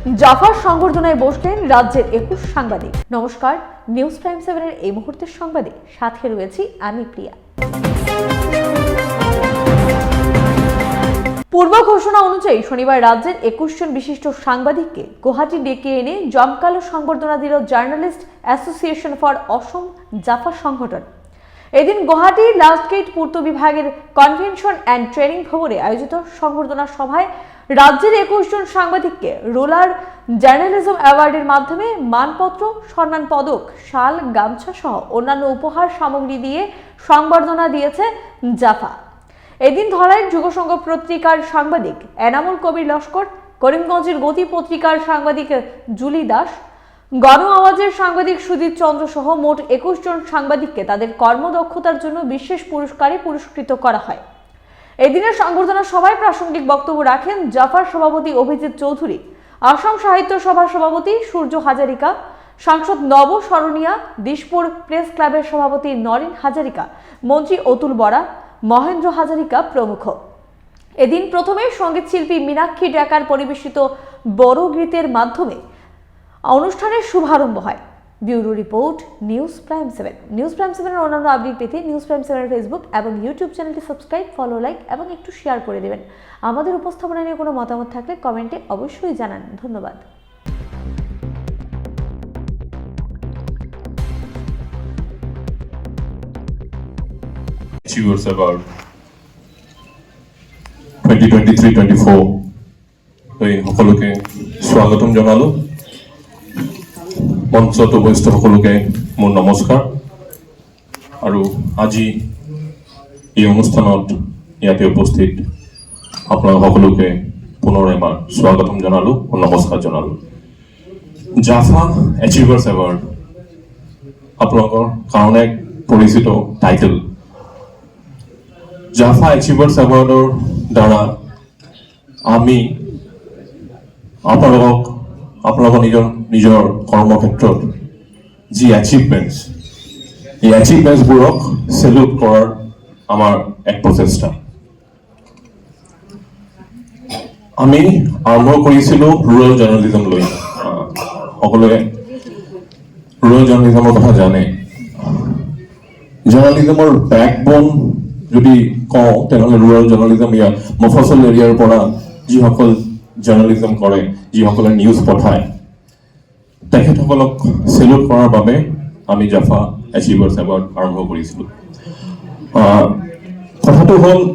জাফার সংবর্ধনায় বসলেন রাজ্যের একুশ সাংবাদিক। নমস্কার নিউজ প্রাইম সেভেনের এই মুহূর্তের সংবাদে সাথে রয়েছি আমি প্রিয়া। পূর্ব ঘোষণা অনুযায়ী শনিবার রাজ্যের একুশ জন বিশিষ্ট সাংবাদিককে গুয়াহাটি ডেকে এনে জমকালো সংবর্ধনা দিল journalist association for Assam JAFA সংগঠন। এদিন গুয়াহাটির লাস্ট গেট পূর্ত বিভাগের কনভেনশন অ্যান্ড ট্রেনিং ভবনে আয়োজিত সংবর্ধনা সভায় রাজ্যের একুশ জন সাংবাদিককে রোলার জার্নালিজম অ্যাওয়ার্ডের মাধ্যমে মানপত্র সম্মান পদক, শাল, গামছা সহ অন্যান্য উপহার সামগ্রী দিয়ে সংবর্ধনা দিয়েছে জাফা। এদিন ধলাইয়ের যুগসংঘ পত্রিকার সাংবাদিক এনামুল কবির লস্কর, করিমগঞ্জের গতি পত্রিকার সাংবাদিক জুলি দাস, গণ আওয়াজের সাংবাদিক সুদীপ চন্দ্র সহ মোট একুশ জন সাংবাদিককে তাদের কর্মদক্ষতার জন্য বিশেষ পুরস্কারে পুরস্কৃত করা হয়। এদিনের সংবর্ধনা সভায় প্রাসঙ্গিক বক্তব্য রাখেন জাফার সভাপতি অভিজিৎ চৌধুরী, আসাম সাহিত্য সভার সভাপতি সূর্য হাজারিকা, সাংসদ নব স্মরণিয়া দিশপুর প্রেস ক্লাবের সভাপতি নরেন হাজারিকা, মন্ত্রী অতুল বরা, মহেন্দ্র হাজারিকা প্রমুখ। এদিন প্রথমে সংগীত শিল্পী মীনাক্ষী ডেকার পরিবেশিত বড় গীতের মাধ্যমে অনুষ্ঠানের শুভারম্ভ হয়। Bureau report, news prime seven. News prime সেভেনের অন্যান্য আপডেট পেতে নিউজ প্রাইম সেভেনের ফেসবুক এবং ইউটিউব চ্যানেলটি সাবস্ক্রাইব, ফলো, লাইক এবং একটু শেয়ার করে দেবেন। আমাদের উপস্থাপনা নিয়ে কোনো মতামত থাকলে কমেন্টে অবশ্যই জানান। ধন্যবাদ। Achievers Award 2023-24 এই স্বাগতম জনালো। মঞ্চত উপস্থিত সকলোকে মোৰ নমস্কাৰ। আৰু আজি এই অনুষ্ঠানত ইয়াতে উপস্থিত আপোনালোক সকলোকে পুনৰ এবাৰ স্বাগতম জনালো নমস্কাৰ জনালো। জাফা এচিভাৰ্ছ এৱাৰ্ড আপোনালোকৰ কাৰণে পৰিচিত টাইটেল জাফা এচিভাৰ্ছ এৱাৰ্ডৰ দ্বাৰা আমি আপোনালোকক আপোনালোকৰ নিজৰ নিজৰ কৰ্মক্ষেত্ৰত যি এচিভমেণ্টছ এই এচিভমেণ্টছবোৰক চেলুট কৰাৰ আমাৰ এক প্ৰচেষ্টা। আমি আৰম্ভ কৰিছিলোঁ ৰুৰেল জাৰ্ণেলিজম লৈ। আহ, সকলোৱে ৰুৰেল জাৰ্ণেলিজমৰ কথা জানে। জাৰ্ণালিজমৰ বেকবোন যদি কওঁ তেনেহ'লে ৰুৰেল জাৰ্ণালিজম ইয়াত মফচল এৰিয়াৰ পৰা যিসকল জাৰ্ণালিজম কৰে যিসকলে নিউজ পঠায়। তেখেতসকলক চেলুট কৰাৰ বাবে আমি জাফা এচিভাৰ্ছ এৱাৰ্ড আৰম্ভ কৰিছিলোঁ। কথাটো হ'ল